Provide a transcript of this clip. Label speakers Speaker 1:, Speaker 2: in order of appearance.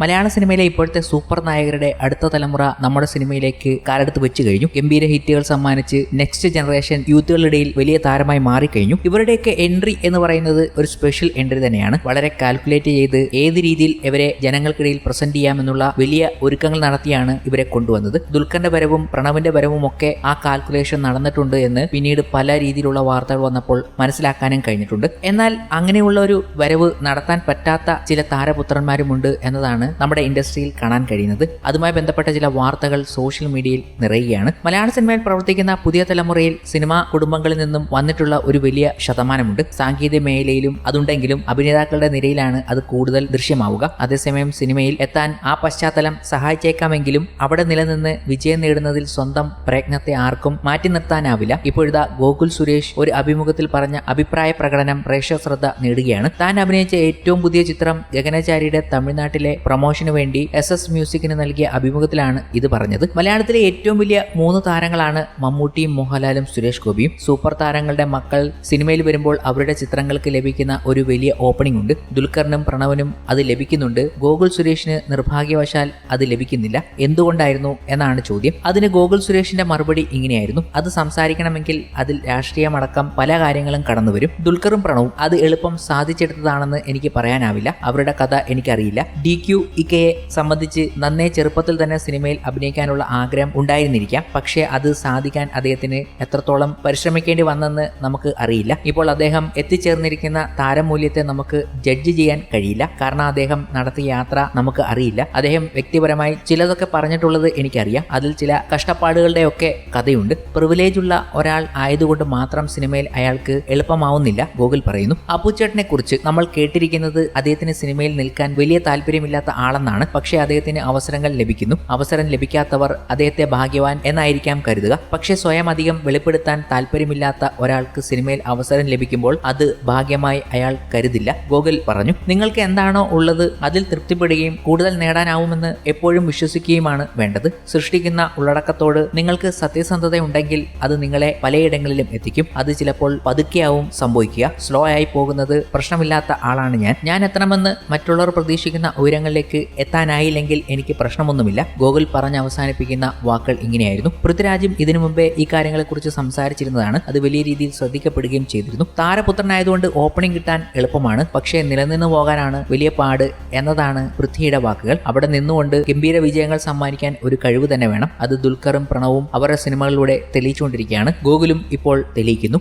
Speaker 1: മലയാള സിനിമയിലെ ഇപ്പോഴത്തെ സൂപ്പർ നായകരുടെ അടുത്ത തലമുറ നമ്മുടെ സിനിമയിലേക്ക് കാലെടുത്ത് വെച്ച് കഴിഞ്ഞു. ഗംഭീര ഹിറ്റുകൾ സമ്മാനിച്ച് നെക്സ്റ്റ് ജനറേഷൻ യൂത്തുകളുടെ വലിയ താരമായി മാറിക്കഴിഞ്ഞു. ഇവരുടെയൊക്കെ എൻട്രി എന്ന് പറയുന്നത് ഒരു സ്പെഷ്യൽ എൻട്രി തന്നെയാണ്. വളരെ കാൽക്കുലേറ്റ് ചെയ്ത് ഏത് രീതിയിൽ ഇവരെ ജനങ്ങൾക്കിടയിൽ പ്രസന്റ് ചെയ്യാമെന്നുള്ള വലിയ ഒരുക്കങ്ങൾ നടത്തിയാണ് ഇവരെ കൊണ്ടുവന്നത്. ദുൽഖറിന്റെ വരവും പ്രണവിന്റെ വരവും ഒക്കെ ആ കാൽക്കുലേഷൻ നടന്നിട്ടുണ്ട് എന്ന് പിന്നീട് പല രീതിയിലുള്ള വാർത്തകൾ വന്നപ്പോൾ മനസ്സിലാക്കാനും കഴിഞ്ഞിട്ടുണ്ട്. എന്നാൽ അങ്ങനെയുള്ള ഒരു വരവ് നടത്താൻ പറ്റാത്ത ചില താരപുത്രന്മാരുമുണ്ട് എന്നതാണ് നമ്മുടെ ഇൻഡസ്ട്രിയിൽ കാണാൻ കഴിയുന്നത്. അതുമായി ബന്ധപ്പെട്ട ചില വാർത്തകൾ സോഷ്യൽ മീഡിയയിൽ നിറയുകയാണ്. മലയാള സിനിമയിൽ പ്രവർത്തിക്കുന്ന പുതിയ തലമുറയിൽ സിനിമാ കുടുംബങ്ങളിൽ നിന്നും വന്നിട്ടുള്ള ഒരു വലിയ ശതമാനമുണ്ട്. സാങ്കേതിക മേഖലയിലും അതുണ്ടെങ്കിലും അഭിനേതാക്കളുടെ നിരയിലാണ് അത് കൂടുതൽ ദൃശ്യമാവുക. അതേസമയം സിനിമയിൽ എത്താൻ ആ പശ്ചാത്തലം സഹായിച്ചേക്കാമെങ്കിലും അവിടെ നിലനിന്ന് വിജയം നേടുന്നതിൽ സ്വന്തം പ്രയത്നത്തെ ആർക്കും മാറ്റി നിർത്താനാവില്ല. ഇപ്പോഴിതാ ഗോകുൽ സുരേഷ് ഒരു അഭിമുഖത്തിൽ പറഞ്ഞ അഭിപ്രായ പ്രകടനം പ്രേക്ഷക ശ്രദ്ധ നേടുകയാണ്. താൻ അഭിനയിച്ച ഏറ്റവും പുതിയ ചിത്രം ഗഗനചാരിയുടെ തമിഴ്നാട്ടിലെ പ്രൊമോഷന് വേണ്ടി എസ് എസ് മ്യൂസിക്കിന് നൽകിയ അഭിമുഖത്തിലാണ് ഇത് പറഞ്ഞത്. മലയാളത്തിലെ ഏറ്റവും വലിയ മൂന്ന് താരങ്ങളാണ് മമ്മൂട്ടിയും മോഹൻലാലും സുരേഷ് ഗോപിയും. സൂപ്പർ താരങ്ങളുടെ മക്കൾ സിനിമയിൽ വരുമ്പോൾ അവരുടെ ചിത്രങ്ങൾക്ക് ലഭിക്കുന്ന ഒരു വലിയ ഓപ്പണിംഗ് ഉണ്ട്. ദുൽഖറിനും പ്രണവനും അത് ലഭിക്കുന്നുണ്ട്. ഗോകുൽ സുരേഷിന് നിർഭാഗ്യവശാൽ അത് ലഭിക്കുന്നില്ല. എന്തുകൊണ്ടായിരുന്നു എന്നാണ് ചോദ്യം. അതിന് ഗോകുൽ സുരേഷിന്റെ മറുപടി ഇങ്ങനെയായിരുന്നു. അത് സംസാരിക്കണമെങ്കിൽ അതിൽ രാഷ്ട്രീയമടക്കം പല കാര്യങ്ങളും കടന്നു വരും ദുൽഖറും പ്രണവും അത് എളുപ്പം സാധിച്ചെടുത്തതാണെന്ന് എനിക്ക് പറയാനാവില്ല. അവരുടെ കഥ എനിക്കറിയില്ല. ഡി ക്യു ഇക്കയെ സംബന്ധിച്ച് നന്നേ ചെറുപ്പത്തിൽ തന്നെ സിനിമയിൽ അഭിനയിക്കാനുള്ള ആഗ്രഹം ഉണ്ടായിരുന്നിരിക്കാം. പക്ഷേ അത് സാധിക്കാൻ അദ്ദേഹത്തിന് എത്രത്തോളം പരിശ്രമിക്കേണ്ടി വന്നെന്ന് നമുക്ക് അറിയില്ല. ഇപ്പോൾ അദ്ദേഹം എത്തിച്ചേർന്നിരിക്കുന്ന താരമൂല്യത്തെ നമുക്ക് ജഡ്ജ് ചെയ്യാൻ കഴിയില്ല. കാരണം അദ്ദേഹം നടത്തിയ യാത്ര നമുക്ക് അറിയില്ല. അദ്ദേഹം വ്യക്തിപരമായി ചിലതൊക്കെ പറഞ്ഞിട്ടുള്ളത് എനിക്കറിയാം. അതിൽ ചില കഷ്ടപ്പാടുകളുടെ ഒക്കെ കഥയുണ്ട്. പ്രിവിലേജ് ഉള്ള ഒരാൾ ആയതുകൊണ്ട് മാത്രം സിനിമയിൽ അയാൾക്ക് എളുപ്പമാവുന്നില്ല. ഗോകുൽ പറയുന്നു അപ്പുച്ചേട്ടനെ കുറിച്ച് നമ്മൾ കേട്ടിരിക്കുന്നത് അദ്ദേഹത്തിന് സിനിമയിൽ നിൽക്കാൻ വലിയ താല്പര്യമില്ലാത്ത ആളെന്നാണ്. പക്ഷേ അദ്ദേഹത്തിന് അവസരങ്ങൾ ലഭിക്കുന്നു. അവസരം ലഭിക്കാത്തവർ അദ്ദേഹത്തെ ഭാഗ്യവാൻ എന്നായിരിക്കാം കരുതുക. പക്ഷേ സ്വയം അധികം വെളിപ്പെടുത്താൻ താല്പര്യമില്ലാത്ത ഒരാൾക്ക് സിനിമയിൽ അവസരം ലഭിക്കുമ്പോൾ അത് ഭാഗ്യമായി അയാൾ കരുതില്ല. ഗോകുൽ പറഞ്ഞു നിങ്ങൾക്ക് എന്താണോ ഉള്ളത് അതിൽ തൃപ്തിപ്പെടുകയും കൂടുതൽ നേടാനാവുമെന്ന് എപ്പോഴും വിശ്വസിക്കുകയുമാണ് വേണ്ടത്. സൃഷ്ടിക്കുന്ന ഉള്ളടക്കത്തോട് നിങ്ങൾക്ക് സത്യസന്ധത ഉണ്ടെങ്കിൽ അത് നിങ്ങളെ പലയിടങ്ങളിലും എത്തിക്കും. അത് ചിലപ്പോൾ പതുക്കെയാവും സംഭവിക്കുക. സ്ലോ ആയി പോകുന്നത് പ്രശ്നമില്ലാത്ത ആളാണ് ഞാൻ. ഞാൻ എത്തണമെന്ന് മറ്റുള്ളവർ പ്രതീക്ഷിക്കുന്ന ഉയരങ്ങളിലേക്ക് എത്താനായില്ലെങ്കിൽ എനിക്ക് പ്രശ്നമൊന്നുമില്ല. ഗോകുൽ പറഞ്ഞ് അവസാനിപ്പിക്കുന്ന വാക്കുകൾ ഇങ്ങനെയായിരുന്നു. പൃഥ്വിരാജും ഇതിനു മുമ്പേ ഈ കാര്യങ്ങളെക്കുറിച്ച് സംസാരിച്ചിരുന്നതാണ്. അത് വലിയ രീതിയിൽ ശ്രദ്ധിക്കപ്പെടുകയും ചെയ്തിരുന്നു. താരപുത്രനായതുകൊണ്ട് ഓപ്പണിംഗ് കിട്ടാൻ എളുപ്പമാണ്. പക്ഷേ നിലനിന്ന് പോകാനാണ് വലിയ പാട് എന്നതാണ് പൃഥ്വിയുടെ വാക്കുകൾ. അവിടെ നിന്നുകൊണ്ട് ഗംഭീര വിജയങ്ങൾ സമ്മാനിക്കാൻ ഒരു കഴിവ് തന്നെ വേണം. അത് ദുൽഖറും പ്രണവും അവരുടെ സിനിമകളിലൂടെ തെളിയിച്ചുകൊണ്ടിരിക്കുകയാണ്. ഗോകുലും ഇപ്പോൾ തെളിയിക്കുന്നു.